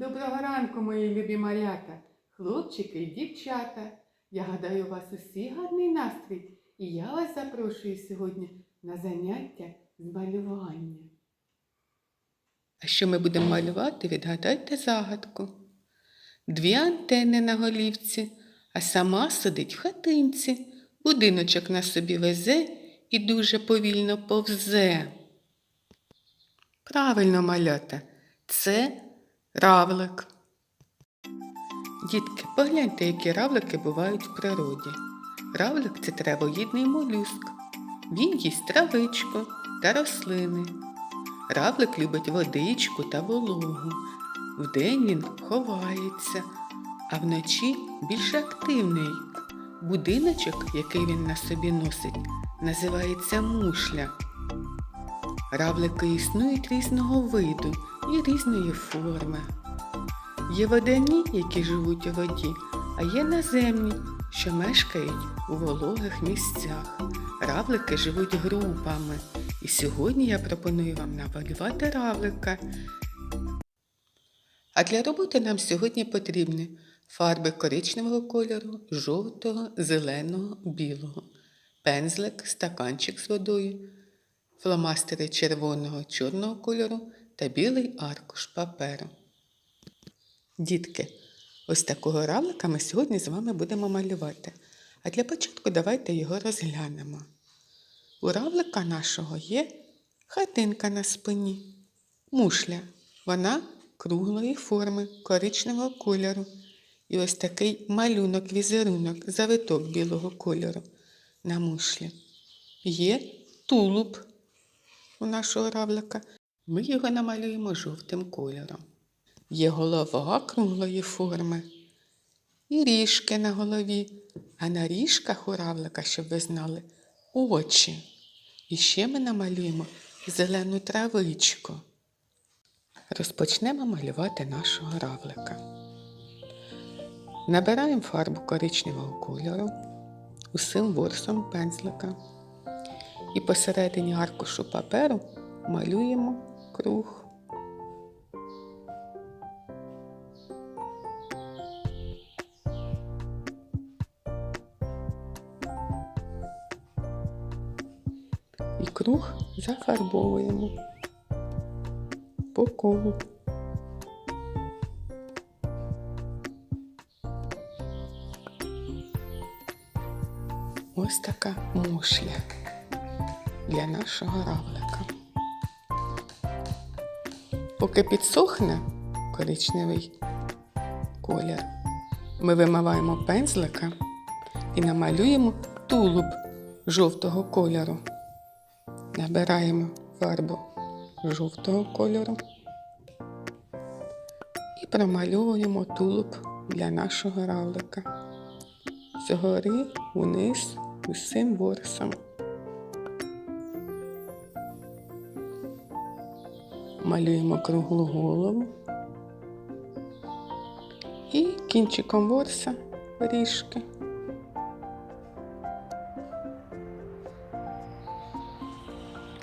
Доброго ранку, мої любі малята, хлопчики і дівчата. Я гадаю, у вас усі гарний настрій, і я вас запрошую сьогодні на заняття з малювання. А що ми будемо малювати, відгадайте загадку. Дві антени на голівці, а сама сидить в хатинці, будиночок на собі везе і дуже повільно повзе. Правильно, малята, це равлик. Дітки, погляньте, які равлики бувають в природі. Равлик це травоїдний молюск. Він їсть травичку та рослини. Равлик любить водичку та вологу. Вдень він ховається, а вночі більш активний. Будиночок, який він на собі носить, називається мушля. Равлики існують різного виду і різної форми. Є водяні, які живуть у воді, а є наземні, що мешкають у вологих місцях. Равлики живуть групами. І сьогодні я пропоную вам намалювати равлика. А для роботи нам сьогодні потрібні фарби коричневого кольору, жовтого, зеленого, білого, пензлик, стаканчик з водою, фломастери червоного чорного кольору та білий аркуш паперу. Дітки, ось такого равлика ми сьогодні з вами будемо малювати. А для початку давайте його розглянемо. У равлика нашого є хатинка на спині, мушля. Вона круглої форми, коричневого кольору. І ось такий малюнок, візерунок, завиток білого кольору на мушлі. Є тулуб у нашого равлика. Ми його намалюємо жовтим кольором. Є голова круглої форми і ріжки на голові, а на ріжках у равлика, щоб ви знали, очі. І ще ми намалюємо зелену травичку. Розпочнемо малювати нашого равлика. Набираємо фарбу коричневого кольору усім ворсом пензлика. І посередині аркушу паперу малюємо круг. І круг зафарбовуємо по колу. Ось така мушля для нашого равлика. Поки підсохне коричневий колір, ми вимиваємо пензлика і намалюємо тулуб жовтого кольору. Набираємо фарбу жовтого кольору і промальовуємо тулуб для нашого равлика. Згори вниз усім ворсом. Малюємо круглу голову і кінчиком ворса ріжки.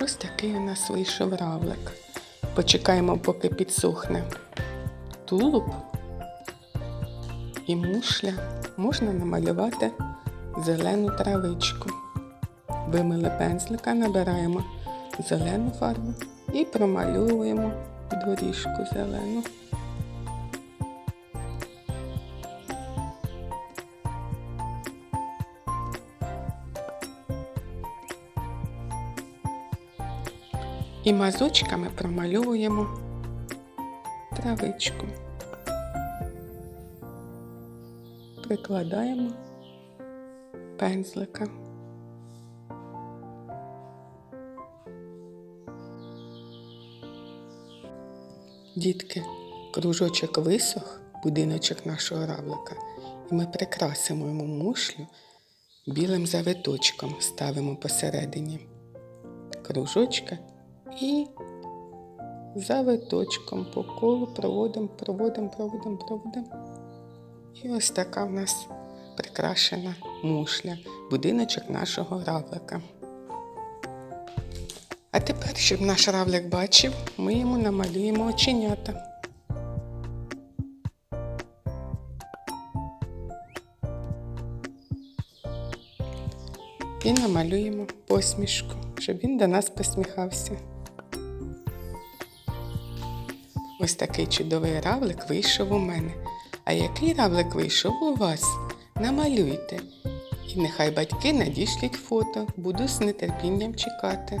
Ось такий у нас вийшов равлик. Почекаємо, поки підсохне тулуб і мушля. Можна намалювати зелену травичку. Вимили пензлика, набираємо зелену фарбу і промальовуємо доріжку зелену. І мазочками промальовуємо травичку. Прикладаємо пензлика. Дітки, кружочок висох, будиночок нашого равлика, і ми прикрасимо йому мушлю білим завиточком, ставимо посередині кружочка і завиточком по колу проводимо, проводимо, проводимо, проводимо. І ось така в нас прикрашена мушля, будиночок нашого равлика. А тепер, щоб наш равлик бачив, ми йому намалюємо оченята. І намалюємо посмішку, щоб він до нас посміхався. Ось такий чудовий равлик вийшов у мене. А який равлик вийшов у вас? Намалюйте. І нехай батьки надішлять фото, буду з нетерпінням чекати.